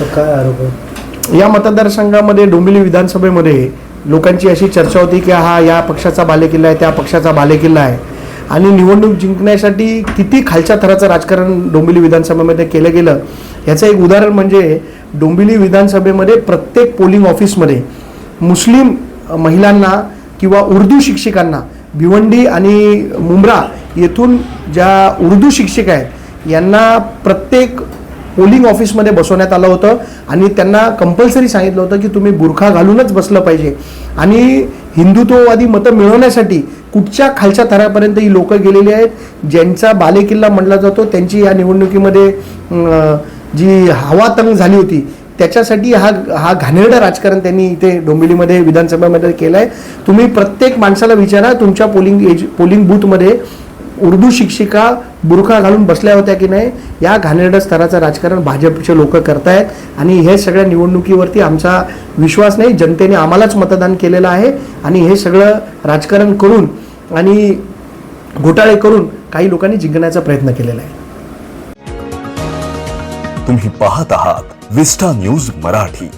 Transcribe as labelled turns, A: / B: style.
A: तर काय आरोप आहे?
B: या मतदारसंघामध्ये डोंबिवली विधानसभेमध्ये लोकांची अशी चर्चा होती की हा या पक्षाचा बालेकिल्ला आहे त्या पक्षाचा बालेकिल्ला आहे. आणि निवडणूक जिंकण्यासाठी किती खालच्या थराचं राजकारण डोंबिवली विधानसभेमध्ये केलं गेलं याचं एक उदाहरण म्हणजे डोंबिवली विधानसभेमध्ये प्रत्येक पोलिंग ऑफिसमध्ये मुस्लिम महिलांना किंवा उर्दू शिक्षिकांना भिवंडी आणि मुंब्रा येथून ज्या उर्दू शिक्षिका आहेत यांना प्रत्येक पोलिंग ऑफिसमध्ये बसवण्यात आलं होतं आणि त्यांना कंपल्सरी सांगितलं होतं की तुम्ही बुरखा घालूनच बसलं पाहिजे. आणि हिंदुत्ववादी मतं मिळवण्यासाठी कुठच्या खालच्या थरापर्यंत ही लोकं गेलेली आहेत ज्यांचा बालेकिल्ला म्हणला जातो त्यांची या निवडणुकीमध्ये जी हवा तंग झाली होती त्याच्यासाठी हा हा घाणेरडं राजकारण त्यांनी इथे डोंबिवलीमध्ये विधानसभेमध्ये केलं आहे तुम्ही प्रत्येक माणसाला विचारा तुमच्या पोलिंग एज पोलिंग बूथमध्ये उर्दू शिक्षिका बुरखा घालून बसल्या होत्या की नाही या घाणेरड्या स्तराचं राजकारण भाजपचे लोक करतायत आणि हे सगळ्या निवडणुकीवरती आमचा विश्वास नाही जनतेने आम्हालाच मतदान केलेलं आहे आणि हे सगळं राजकारण करून आणि घोटाळे करून काही लोकांनी जिंकण्याचा प्रयत्न केलेला आहे.
C: तुम्ही पाहत आहात विस्टा न्यूज मराठी.